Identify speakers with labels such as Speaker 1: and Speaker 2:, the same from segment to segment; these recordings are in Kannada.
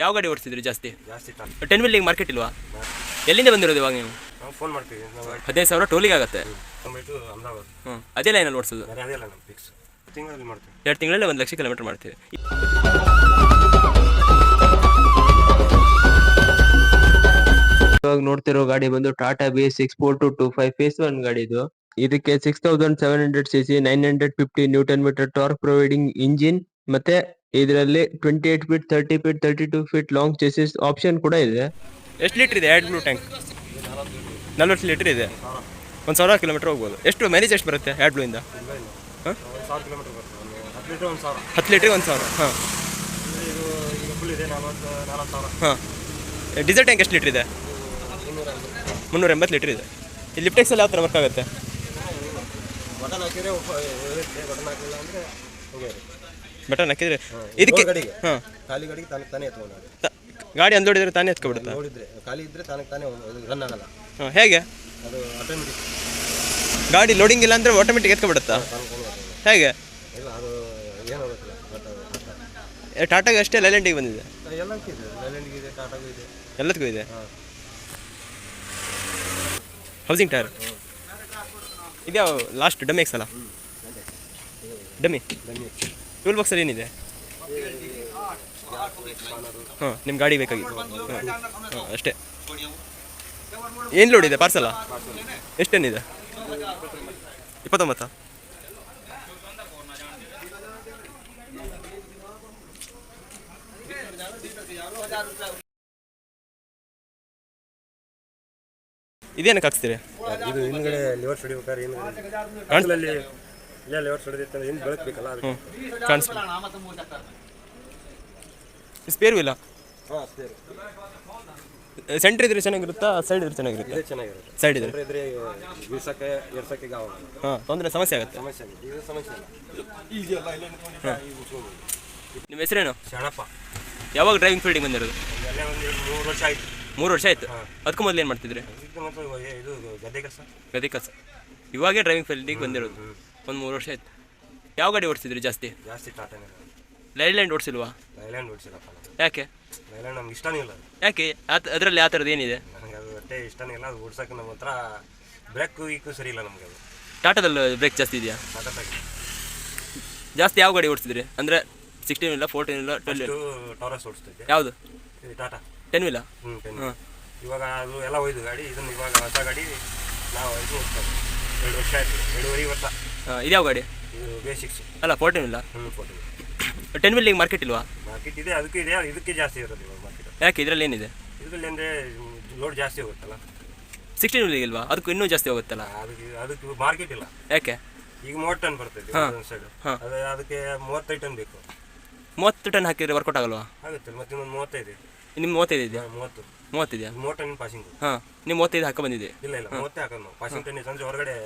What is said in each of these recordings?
Speaker 1: ಯಾವ ಗಾಡಿ ಓಡಿಸಿದ್ರಿ ಜಾಸ್ತಿ?
Speaker 2: ಜಾಸ್ತಿ
Speaker 1: ಟೆನ್ ವೀಲಿಂಗ್ ಮಾರ್ಕೆಟ್ ಇಲ್ವಾ? ಎಲ್ಲಿಂದ ಬಂದಿರೋದು ಇವಾಗ ನೀವು?
Speaker 2: ನಾವು ಫೋನ್ ಮಾಡ್ತೀವಿ ನಾವು
Speaker 1: ಹದಿನೈದು ಸಾವಿರ ಟೋಲಿಗೆ ಆಗುತ್ತೆ.
Speaker 2: ಟೊಮೆಟೊ ಅಹಮದಾಬಾದ್.
Speaker 1: ಹ್ಞೂ ಅದೇ ಲೈನಲ್ಲಿ ಓಡಿಸೋದು?
Speaker 2: ಬೇರೆ ಅದೇ ಅಲ್ಲ ನಮ್ಮ ಫಿಕ್ಸ್ ತಿಂಗಳಲ್ಲಿ ಮಾಡ್ತೀವಿ.
Speaker 1: ಎರಡು ತಿಂಗಳಲ್ಲಿ ಒಂದು ಲಕ್ಷ ಕಿಲೋಮೀಟರ್ ಮಾಡ್ತೀವಿ.
Speaker 3: ಇವಾಗ ನೋಡ್ತಿರೋ ಗಾಡಿ ಬಂದು Tata B six four two two five phase one ಗಾಡಿ ಇದು. ಇದಕ್ಕೆ six thousand seven hundred C C nine hundred fifty newton meter torque providing engine ಮತ್ತೆ ಇದರಲ್ಲಿ twenty eight feet thirty feet thirty two feet long chassis option ಕೂಡ ಇದೆ.
Speaker 1: ಎಷ್ಟು ಲೀಟ್ರ್ ಇದೆ? ಎರಡು ಬ್ಲೂ ಟ್ಯಾಂಕ್ ನಲ್ವತ್ತು ಲೀಟ್ರ್ ಇದೆ. ಒಂದು ಸಾವಿರ ಕಿಲೋಮೀಟರ್ ಹೋಗ್ಬೋದು. ಎಷ್ಟು ಮೈಲೇಜ್ ಎಷ್ಟು ಬರುತ್ತೆ ಎರಡು
Speaker 2: ಬ್ಲೂಯಿಂದ ಹತ್ತು ಲೀಟ್ರ್ ಒಂದು ಸಾವಿರ
Speaker 1: ಹತ್ತು ಲೀಟ್ರಿಗೆ ಒಂದು ಸಾವಿರ. ಹಾಂ. ಹಾಂ. ಡೀಸೆಲ್ ಟ್ಯಾಂಕ್ ಎಷ್ಟು ಲೀಟ್ರ್ ಇದೆ? ಮುನ್ನೂರ ಎಂಬತ್ತು ಲೀಟ್ರ್ ಇದೆ. ಈ ಲಿಫ್ಟೆಕ್ಸ್ ಎಲ್ಲ ಯಾವ ಥರ ವರ್ಕ್ ಆಗುತ್ತೆ
Speaker 2: ಬಟನ್ ಹಾಕಿದ್ರೆ
Speaker 1: ಇದಕ್ಕೆ
Speaker 2: ಗಾಡಿಗೆ
Speaker 1: ಹಾಂ.
Speaker 2: ಖಾಲಿ ಗಾಡಿಗೆ ತಾನೇ ತಾನೇ ಎತ್ಕೊಂಡು
Speaker 1: ಗಾಡಿ ಅಂದೋಡಿದ್ರೆ ತಾನೇ ಎತ್ಕೊಬಿಡುತ್ತಾ?
Speaker 2: ನೋಡಿದ್ರೆ ಖಾಲಿ ಇದ್ರೆ ತಾನೇ ತಾನೇ ರನ್ ಆಗಲ್ಲ.
Speaker 1: ಹಾಂ ಹೇಗೆ?
Speaker 2: ಅದು ಆಟೋಮೆಟಿಕ್
Speaker 1: ಗಾಡಿ ಲೋಡಿಂಗ್ ಇಲ್ಲ ಅಂದರೆ ಆಟೋಮೆಟಿಕ್ ಎತ್ಕೊಬಿಡುತ್ತಾ? ಹೇಗೆ?
Speaker 2: ಇಲ್ಲ ಅದು ಏನೋ ಗೊತ್ತಿಲ್ಲ ಬಟ್ ಅದು
Speaker 1: ಏ, ಟಾಟಾಗೆ ಅಷ್ಟೇ ಲೈಲೆಂಟಿಗೆ ಬಂದಿದೆ?
Speaker 2: ಎಲ್ಲದಕ್ಕೂ ಇದೆ ಲೈಲ್ಯಾಂಡ್ಗೆ ಇದೆ ಟಾಟಾಗೂ ಇದೆ.
Speaker 1: ಎಲ್ಲದಕ್ಕೂ ಇದೆ?
Speaker 2: ಹಾಂ.
Speaker 1: ಹೌಸಿಂಗ್ ಟೈರ್ ಇದ್ಯಾವ ಲಾಸ್ಟ್ ಡಮ್ಮಿ ಎಕ್ಸ್ ಅಲ್ಲ? ಡಮ್ಮಿ
Speaker 2: ಬನ್ನಿ
Speaker 1: ಟೂಲ್ ಬಾಕ್ಸಲ್ಲಿ ಏನಿದೆ? ಹಾಂ ನಿಮ್ಮ ಗಾಡಿ ಬೇಕಾಗಿತ್ತು ಹಾಂ ಅಷ್ಟೇ. ಏನು ಲೋಡ್ ಇದೆ ಪಾರ್ಸಲ ಎಷ್ಟೇನಿದೆ? ಇಪ್ಪತ್ತೊಂಬತ್ತಾ? ಇದೇನಕ್ಕೆ ಹಾಕ್ಸ್ತೀರಿ?
Speaker 2: ಇದು ಹಿಂದ್ಗಡೆ ಲಿವರ್ ಇಲ್ಲ ಲಿವರ್ ಹೊಡೆದಿತ್ತು ಏನು ಬೆಳಕಬೇಕಲ್ಲ ಅದು
Speaker 1: ಹ್ಞೂ ಕಾಣಿಸ್ ಸ್ಪೇರ್ ಇಲ್ಲ
Speaker 2: ಹಾಂ ಅಷ್ಟೇ
Speaker 1: ಸೆಂಟ್ರ್ ಇದ್ರೆ ಚೆನ್ನಾಗಿರುತ್ತಾ ಸೈಡ್ ಇದ್ರೆ ಚೆನ್ನಾಗಿರುತ್ತೆ?
Speaker 2: ಇದೇ ಚೆನ್ನಾಗಿರುತ್ತೆ.
Speaker 1: ಸೈಡ್ ಇದ್ರೆ?
Speaker 2: ಅಂದ್ರೆ ಇದ್ರೆ ಬೀಸಕ್ಕೆ ಎರ್ಸಕ್ಕೆ ಗಾವ
Speaker 1: ಹಾಂ ತೊಂದರೆ ಸಮಸ್ಯೆ ಆಗುತ್ತೆ.
Speaker 2: ಸಮಸ್ಯೆ ಇಲ್ಲ ಇದು ಸಮಸ್ಯೆ ಇಲ್ಲ. ಈಸಿ ಅಲ್ಲ ಇಲ್ಲೇ
Speaker 1: ನಿಮ್ಮ ಹೆಸರೇನು?
Speaker 2: ಶರಣಪ್ಪ.
Speaker 1: ಯಾವಾಗ ಡ್ರೈವಿಂಗ್ ಫೀಲ್ಡಿಗೆ ಬಂದಿರೋದು?
Speaker 2: ಎಲ್ಲ ಒಂದು ಎರಡು ಮೂರು ವರ್ಷ ಆಯ್ತು.
Speaker 1: ಮೂರು ವರ್ಷ ಆಯ್ತು? ಅದಕ್ಕೂ ಮೊದಲು ಏನು ಮಾಡ್ತಿದ್ರಿ?
Speaker 2: ಇದಕ್ಕೆ ಮತ್ತು ಇದು ಗದ್ದೆ ಕೆಲಸ.
Speaker 1: ಗದಿ ಕಸ ಇವಾಗೇ ಡ್ರೈವಿಂಗ್ ಫೀಲ್ಡಿಗೆ ಬಂದಿರೋದು. ಒಂದು ಮೂರು ವರ್ಷ ಆಯ್ತು. ಯಾವ ಗಾಡಿ ಓಡಿಸಿದ್ರಿ ಜಾಸ್ತಿ?
Speaker 2: ಜಾಸ್ತಿ ಟಾಟಾನೇ
Speaker 1: ಲೈಲ್ಯಾಂಡ್ ಓಡಿಸಿಲ್ವಾ?
Speaker 2: ಲೈಲ್ಯಾಂಡ್ ಓಡಿಸಿಲ್ಲಪ್ಪ ನಾನು
Speaker 1: ಯಾಕೆ?
Speaker 2: ಲೈಲ್ಯಾಂಡ್ ನಮ್ಗೆ ಇಷ್ಟನೇ ಇಲ್ಲ ಅದು.
Speaker 1: ಯಾಕೆ? ಅದರಲ್ಲಿ ಆ ಥರದ್ದು ಏನಿದೆ?
Speaker 2: ನನಗೆ ಅದು ಒಟ್ಟೆ ಇಷ್ಟನೇ ಇಲ್ಲ ಅದು ಓಡ್ಸೋಕೆ ನಮ್ಮ ಹತ್ರ ಬ್ರೇಕ್ ವೀಕು ಸರಿ ಇಲ್ಲ ನಮಗೆ ಅದು.
Speaker 1: ಟಾಟಾದಲ್ಲಿ ಬ್ರೇಕ್ ಜಾಸ್ತಿ ಇದೆಯಾ?
Speaker 2: ಟಾಟಾದಾಗಿ
Speaker 1: ಜಾಸ್ತಿ ಯಾವ ಗಾಡಿ ಓಡಿಸಿದ್ರಿ? ಅಂದರೆ ಸಿಕ್ಸ್ಟೀನ್ ಇಲ್ಲ ಫೋರ್ಟೀನ್ ಇಲ್ಲ ಟ್ವೆಲ್
Speaker 2: ಇದು ಟಾರಸ್ ಓಡಿಸ್ತಿದ್ದೆ.
Speaker 1: ಯಾವುದು?
Speaker 2: ಇದು ಟಾಟಾ.
Speaker 1: ಟೆನ್ ಇಲ್ಲ
Speaker 2: ಹ್ಞೂ
Speaker 1: ಹಾಂ.
Speaker 2: ಇವಾಗ ಅದು ಎಲ್ಲ ಹೋಯ್ತು ಗಾಡಿ ಇದನ್ನು ಇವಾಗ ಹೊಸ ಗಾಡಿ ನಾವು ಇದು ಓಡಿಸ್ತಾರೆ ಎರಡು ವರ್ಷ ಆಯಿತು ಎರಡೂವರೆ ವರ್ಷ.
Speaker 1: ಇದು ಯಾವ ಗಾಡಿ?
Speaker 2: ಬೇಸಿಕ್ಸ್
Speaker 1: ಅಲ್ಲ ಫೋರ್ಟೀನ್ ಇಲ್ಲ? ಟೆನ್ ವೀಲಿಂಗ್ ಮಾರ್ಕೆಟ್ ಇಲ್ವಾ?
Speaker 2: ಮಾರ್ಕೆಟ್ ಇದೆ ಅದಕ್ಕೆ ಇದೆ ಇದಕ್ಕೆ ಜಾಸ್ತಿ ಇರೋದು ಇವಾಗ ಮಾರ್ಕೆಟ್
Speaker 1: ಯಾಕೆ ಇದರಲ್ಲಿ ಏನಿದೆ?
Speaker 2: ಇದರಲ್ಲಿ ಅಂದರೆ ಲೋಡ್ ಜಾಸ್ತಿ ಹೋಗುತ್ತಲ್ಲ.
Speaker 1: ಸಿಕ್ಸ್ಟೀನ್ ವೀಲಿಂಗ್ ಇಲ್ವಾ? ಅದಕ್ಕೆ ಇನ್ನೂ ಜಾಸ್ತಿ ಹೋಗುತ್ತಲ್ಲ?
Speaker 2: ಅದಕ್ಕೆ ಅದಕ್ಕೆ ಮಾರ್ಕೆಟ್ ಇಲ್ಲ.
Speaker 1: ಯಾಕೆ?
Speaker 2: ಈಗ ಮೂವತ್ತು ಟನ್ ಬರ್ತದೆ ಒಂದು ಸೈಡ್. ಅದು ಅದಕ್ಕೆ ಮೂವತ್ತೈದು ಟನ್ ಬೇಕು.
Speaker 1: ಮೂವತ್ತು ಟನ್ ಹಾಕಿದ್ರೆ ವರ್ಕೌಟ್ ಆಗಲ್ವಾ?
Speaker 2: ಆಗುತ್ತೆ ಮತ್ತೆ ಇನ್ನೊಂದು ಮೂವತ್ತೈದು.
Speaker 1: ನಿಮ್ಮ ಮೂವತ್ತೈದು ಇದೆಯಾ?
Speaker 2: ಮೂವತ್ತು.
Speaker 1: ಮೂವತ್ತಿದೆಯಾ
Speaker 2: ಮೂವತ್ತು ಟನ್ ಪಾಸಿಂಗ್
Speaker 1: ಹಾಂ ನೀವು ಮೂವತ್ತೈದು ಹಾಕೋ ಬಂದಿದೆ.
Speaker 2: ಇಲ್ಲ ಇಲ್ಲ ಮೂವತ್ತೇ ಹಾಕೋದು ನಾವು. ಪಾಸಿಂಗ್ ಟನ್ ಹೊರಗಡೆ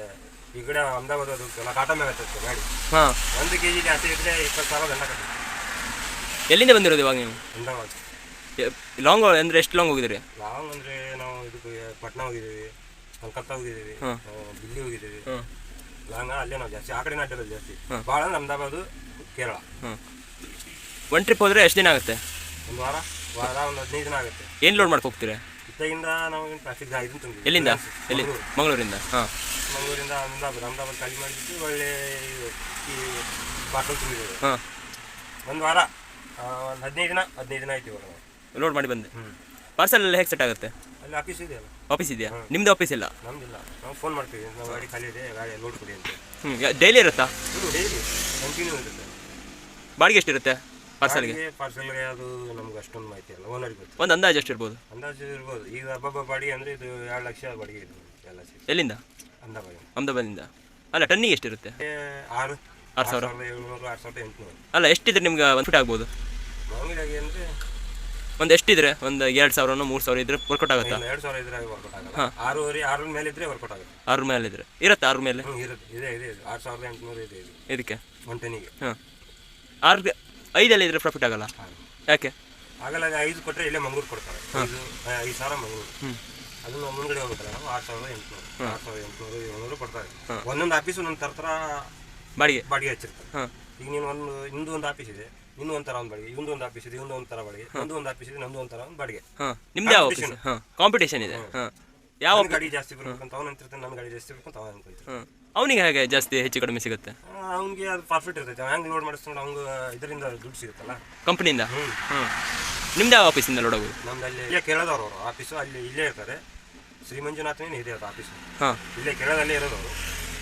Speaker 2: ಈ ಕಡೆ ಅಹಮದಾಬಾದ್ ಅದು ಕಾಟನ್ ಮೇಲೆ ಆಗ್ತೈತೆ ಗಾಡಿ.
Speaker 1: ಹಾಂ.
Speaker 2: ಒಂದು ಕೆ ಜಿ ಜಾಸ್ತಿ ಇದ್ರೆ ಇಪ್ಪತ್ತು ಸಾವಿರ ದಂಡ ಕಟ್ಟಿ.
Speaker 1: ಎಲ್ಲಿಂದ ಬಂದಿರೋದು ಇವಾಗ ನೀವು?
Speaker 2: ಅಹಮದಾಬಾದ್.
Speaker 1: ಲಾಂಗ್ ಅಂದರೆ ಎಷ್ಟು ಲಾಂಗ್ ಹೋಗಿದ್ರಿ
Speaker 2: ಲಾಂಗ್ ಅಂದರೆ ನಾವು ಇದಕ್ಕೆ ಪಟ್ನಾ ಹೋಗಿದ್ದೀವಿ ಕಲ್ಕತ್ತಾ ಹೋಗಿದ್ದೀವಿ ದಿಲ್ಲಿ ಹೋಗಿದ್ದೀವಿ. ಲಾಂಗ ಅಲ್ಲೇ ನಾವು ಜಾಸ್ತಿ ಆ ಕಡೆ ಅಡ್ಡಲ್ಲ ಜಾಸ್ತಿ. ಭಾಳ ಅಂದ್ರೆ ಅಹಮದಾಬಾದ್ ಕೇರಳ.
Speaker 1: ಒನ್ ಟ್ರಿಪ್ ಹೋದರೆ ಎಷ್ಟು ದಿನ ಆಗುತ್ತೆ?
Speaker 2: ಒಂದು ವಾರ ವಾರ ಒಂದು ಹದಿನೈದು ದಿನ ಆಗುತ್ತೆ.
Speaker 1: ಏನು ಲೋಡ್ ಮಾಡ್ಕೊ ಹೋಗ್ತೀರಾ?
Speaker 2: ಇತ್ತಾಗಿಂದ ನಾವು ಟ್ರಾಫಿಕ್ ಇದನ್ನು ತಂದಿದ್ವಿ
Speaker 1: ಎಲ್ಲಿಂದ? ಎಲ್ಲಿ?
Speaker 2: ಮಂಗಳೂರು.
Speaker 1: ಮಂಗಳೂರಿಂದ? ಹಾಂ.
Speaker 2: ಮಂಗಳೂರಿಂದ ಅಹಮದಾಬಾದ್. ಅಹಮದಾಬಾದ್ ಖಾಲಿ ಮಾಡಿಬಿಟ್ಟು ಒಳ್ಳೆ ಈ ಪಾರ್ಸಲ್ ತುಂಬಿದ್ದೇವೆ.
Speaker 1: ಹಾಂ.
Speaker 2: ಒಂದು ವಾರ ಒಂದು ಹದಿನೈದು ದಿನ ಹದಿನೈದು ದಿನ ಆಯ್ತು ಇವಾಗ.
Speaker 1: ಲೋಡ್ ಮಾಡಿ ಬಂದೆ.
Speaker 2: ಹ್ಞೂ
Speaker 1: ಪಾರ್ಸಲ್ ಎಲ್ಲ ಹೇಗೆ ಸೆಟ್ ಆಗುತ್ತೆ?
Speaker 2: ಅಲ್ಲಿ ಆಫೀಸ್ ಇದೆಯಲ್ಲ.
Speaker 1: ಆಫೀಸ್ ಇದೆಯಾ? ನಿಮ್ಮದು ಆಫೀಸ್ ಇಲ್ಲ?
Speaker 2: ನಮ್ದಿಲ್ಲ. ನಾವು ಫೋನ್ ಮಾಡ್ತೀವಿ. ನಾವು ಗಾಡಿ ಖಾಲಿ ಇದೆ ಗಾಡಿ ಲೋಡ್ ಕೊಡಿ ಅಂತ.
Speaker 1: ಹ್ಞೂ ಡೈಲಿ ಇರುತ್ತಾ?
Speaker 2: ಡೈಲಿ ಕಂಟಿನ್ಯೂ ಇರುತ್ತೆ.
Speaker 1: ಬಾಡಿಗೆ ಎಷ್ಟಿರುತ್ತೆ? ಪಾರ್ಸಲ್ಗೆ
Speaker 2: ಪಾರ್ಸಲ್ಗೆ ಅದು ನಮ್ಗೆ ಅಷ್ಟೊಂದು ಮಾಹಿತಿ ಅಲ್ಲ. ಓನರ್ಗೆ ಗೊತ್ತು
Speaker 1: ಒಂದು ಅಂದಾಜು ಎಷ್ಟು ಇರ್ಬೋದು
Speaker 2: ಅಂದಾಜು ಇರ್ಬೋದು. ಈಗ ಹಬ್ಬಬ್ಬ ಬಾಡಿಗೆ ಅಂದರೆ ಇದು ಎರಡು ಲಕ್ಷ ಬಾಡಿಗೆ ಇದು ಎಲ್ಲ ಸೇರಿ.
Speaker 1: ಎಲ್ಲಿಂದ?
Speaker 2: ಅಂದಾಜು
Speaker 1: ಅಹಮದಾಬಾದಿಂದ ಅಲ್ಲ ಟನ್ನಿಗೆ ಎಷ್ಟಿರುತ್ತೆ?
Speaker 2: ಏ, ಆರು.
Speaker 1: ಆರು ಸಾವಿರ?
Speaker 2: ಸಾವಿರದ ಏಳ್ನೂರು ಆರು ಸಾವಿರದ ಎಂಟುನೂರು.
Speaker 1: ಅಲ್ಲ ಎಷ್ಟಿದ್ರೆ ನಿಮ್ಗೆ ಒಂದು ಫಿಟ್ ಆಗ್ಬೋದು?
Speaker 2: ಮಾಮೂಲಿಯಾಗಿ ಅಂದರೆ
Speaker 1: ಒಂದು ಎಷ್ಟಿದ್ರೆ? ಒಂದು ಎರಡು ಸಾವಿರನೋ ಮೂರು ಸಾವಿರ ಇದ್ರೆ ವರ್ಕೌಟ್ ಆಗುತ್ತಾ?
Speaker 2: ಎರಡು ಸಾವಿರ ಇದ್ರೆ ವರ್ಕೌಟ್ ಆಗಲ್ಲ. ಆರೂವರೆ ಆರು ಮೇಲೆ ಇದ್ರೆ ವರ್ಕೌಟ್ ಆಗುತ್ತೆ.
Speaker 1: ಆರು ಮೇಲೆ ಇದ್ರೆ. ಇರುತ್ತೆ ಆರು ಮೇಲೆ?
Speaker 2: ಹ್ಞೂ ಇರುತ್ತೆ ಇದೆ ಇದೆ ಇದೆ. ಆರು ಸಾವಿರದ ಎಂಟುನೂರು ಇದೆ ಇದು.
Speaker 1: ಇದಕ್ಕೆ?
Speaker 2: ಒನ್ ಟೆನ್ನಿಗೆ.
Speaker 1: ಹಾಂ. ಆರು ಐದಲ್ಲಿ ಇದ್ರೆ ಪ್ರಾಫಿಟ್ ಆಗಲ್ಲ? ಯಾಕೆ?
Speaker 2: ಆಗಲ್ಲ ಅದು ಐದು ಕೊಟ್ಟರೆ ಇಲ್ಲೇ ಮಂಗ್ಳೂರು ಕೊಡ್ತಾರೆ. ಐದು ಐದು ಸಾವಿರ ಮಂಗ್ಳೂರು. ಅದನ್ನು ಮುಂದ್ಗಡೆ ಹೋಗ್ತಾರೆ ನಾವು ಆರು ಸಾವಿರದ ಎಂಟುನೂರು ಆರು ಸಾವಿರದ ಎಂಟುನೂರು ಏಳ್ನೂರು ಕೊಡ್ತಾರೆ. ಒಂದೊಂದು ಆಫೀಸ್ ಒಂದೊಂದು ಥರ ಥರ
Speaker 1: ಬಾಡಿಗೆ.
Speaker 2: ಬಾಡಿಗೆ ಹಚ್ಚಿರ್ತಾರೆ. ಈಗ ನೀನು ಒಂದು ಇಂದು ಒಂದು ಆಫೀಸ್ ಇದೆ ಇನ್ನೂ ಒಂಥರ ಒಂದು ಬಾಡಿಗೆ ಇವಂದು ಒಂದು ಆಫೀಸ್ ಇದೆ ಇವಂದು ಒಂಥರ ಬಾಡಿಗೆ ಒಂದು ಒಂದು ಆಫೀಸ್ ಇದೆ ನಂದು ಒಂಥರ ಒಂದು ಬಾಡಿಗೆ.
Speaker 1: ನಿಮ್ದು ಯಾವ ಕಾಂಪಿಟೇಷನ್ ಇದೆ. ಯಾವ
Speaker 2: ಗಾಡಿ ಜಾಸ್ತಿ ಬರ್ಬೇಕಂತ ಅವನು ಅಂತಿರ್ತಾನೆ ನನ್ನ ಗಾಡಿ ಜಾಸ್ತಿ ಬರ್ಬೇಕಂತ ಅವನು
Speaker 1: ಹಾಂ. ಅವನಿಗೆ ಹೇಗೆ ಜಾಸ್ತಿ ಹೆಚ್ಚು ಕಡಿಮೆ ಸಿಗುತ್ತೆ?
Speaker 2: ಅವ್ನಿಗೆ ಅದು ಪ್ರಾಫಿಟ್ ಇರ್ತೈತೆ. ಹ್ಯಾಂಗ್ ಹೆಂಗೆ ಲೋಡ್ ಮಾಡಿಸ್ಕೊಂಡು ಅವ್ನು ಇದರಿಂದ ದುಡ್ಡು ಸಿಗುತ್ತಲ್ಲ?
Speaker 1: ಕಂಪ್ನಿಯಿಂದ
Speaker 2: ಹ್ಞೂ
Speaker 1: ಹ್ಞೂ ನಿಮ್ದು ಯಾವ ಆಫೀಸಿಂದ ಲೋಡ್ ಆಗೋದು?
Speaker 2: ನಮ್ದು ಅಲ್ಲಿ ಇಲ್ಲೇ ಕೇರಳದವ್ರು ಅವರು ಆಫೀಸು ಅಲ್ಲಿ ಇಲ್ಲೇ ಇರ್ತಾರೆ. ಶ್ರೀ ಮಂಜುನಾಥನೇ ಇದೆ ಅದು ಆಫೀಸು
Speaker 1: ಹಾಂ.
Speaker 2: ಇಲ್ಲೇ ಕೇಳದಲ್ಲೇ ಇರೋದು. ಅವರು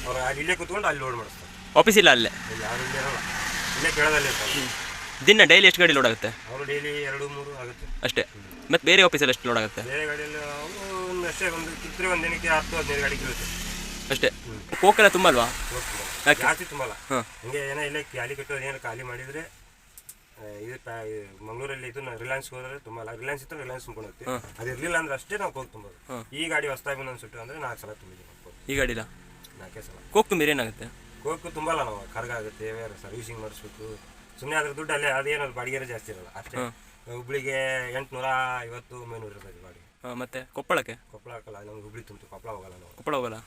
Speaker 2: ಅವ್ರು ಅಲ್ಲಿ ಇಲ್ಲೇ ಕೂತ್ಕೊಂಡು ಅಲ್ಲಿ ಲೋಡ್ ಮಾಡಿಸ್ತಾರೆ.
Speaker 1: ಆಫೀಸ್ ಇಲ್ಲ ಅಲ್ಲೇ?
Speaker 2: ಇಲ್ಲಿ ಯಾರು ಇಲ್ಲೇ ಇರೋಲ್ಲ. ಇಲ್ಲೇ ಕೇಳದಲ್ಲೇ ಇರ್ತಾರೆ.
Speaker 1: ದಿನ ಡೈಲಿ ಎಷ್ಟು ಗಾಡಿ ಲೋಡ್ ಆಗುತ್ತೆ?
Speaker 2: ಅವರು ಡೈಲಿ ಎರಡು ಮೂರು ಆಗುತ್ತೆ.
Speaker 1: ಅಷ್ಟೇ. ಮತ್ತು ಬೇರೆ ಆಫೀಸಲ್ಲಿ ಎಷ್ಟು ಲೋಡ್ ಆಗುತ್ತೆ?
Speaker 2: ಬೇರೆ ಗಾಡಿಯಲ್ಲಿ ಅವರು ಒಂದು ಅಷ್ಟೇ ಒಂದು ಕಿತ್ತರೆ ಒಂದು ದಿನಕ್ಕೆ ಹತ್ತು ಹದಿನೈದು ಗಾಡಿ ಕಿಲುತ್ತೆ
Speaker 1: ಅಷ್ಟೇ. ಕೋಕಲ ತುಂಬ ಅಲ್ವಾ ಯಾಕೆ?
Speaker 2: ಜಾಸ್ತಿ ತುಂಬಲ್ಲ.
Speaker 1: ಹಾಂ.
Speaker 2: ಹಿಂಗೆ ಏನೋ ಇಲ್ಲೇ ಖಾಲಿ ಕಟ್ಟೋದು ಏನೋ ಖಾಲಿ ಮಾಡಿದರೆ ಇದು ಮಂಗಳೂರಲ್ಲಿ ಇದು ರಿಲಯನ್ಸ್ ಹೋದ್ರೆ ತುಂಬಾ ರಿಲಯನ್ಸ್ ಇತ್ತು ರಿಲಯನ್ಸ್ ತುಂಬ್ಕೊಂಡು ಹೋಗ್ತೀವಿ. ಅದು ಇರಲಿಲ್ಲ ಅಂದ್ರೆ ಅಷ್ಟೇ ನಾವು ಕೋಕ್ ತುಂಬೋದು. ಈ ಗಾಡಿ ಹೊಸ್ತಾಗಿ ಬಂದು ಅನ್ಸುಟ್ಟು ಅಂದ್ರೆ ನಾಲ್ಕು ಸಲ ತುಂಬಿದ್ದೀವಿ
Speaker 1: ಈ ಗಾಡಿಲ?
Speaker 2: ನಾಲ್ಕೇ ಸಲ.
Speaker 1: ಕೋಕ್ ತುಂಬಿರಿ ಏನಾಗುತ್ತೆ?
Speaker 2: ಕೋಕು ತುಂಬಲ್ಲ ನಾವು. ಕರ್ಗ ಆಗುತ್ತೆ ಸರ್ವಿಸಿಂಗ್ ಮಾಡಿಸ್ಬೇಕು. ಸುಮ್ಮನೆ ಅದ್ರ ದುಡ್ಡು ಅಲ್ಲೇ ಅದೇನಾದ್ರು ಬಾಡಿಗೆ ಜಾಸ್ತಿ ಇರಲ್ಲ ಅಷ್ಟೇ. ಹುಬ್ಳಿಗೆ ಎಂಟುನೂರ ಐವತ್ತು ಒಂಬೈನೂರು ಇರ್ತದೆ ಬಾಡಿಗೆ
Speaker 1: ಮತ್ತೆ ಮತ್ತು ಕೊಪ್ಪಳಕ್ಕೆ?
Speaker 2: ಕೊಪ್ಪಳ ಹಾಕಲ್ಲ ನಮ್ಗೆ ಹುಬ್ಳಿ ತುಂಬ್ತು ಕೊಪ್ಪಳ ಹೋಗಲ್ಲ ನಾವು.
Speaker 1: ಕೊಪ್ಪಳ ಹೋಗಲ್ಲ?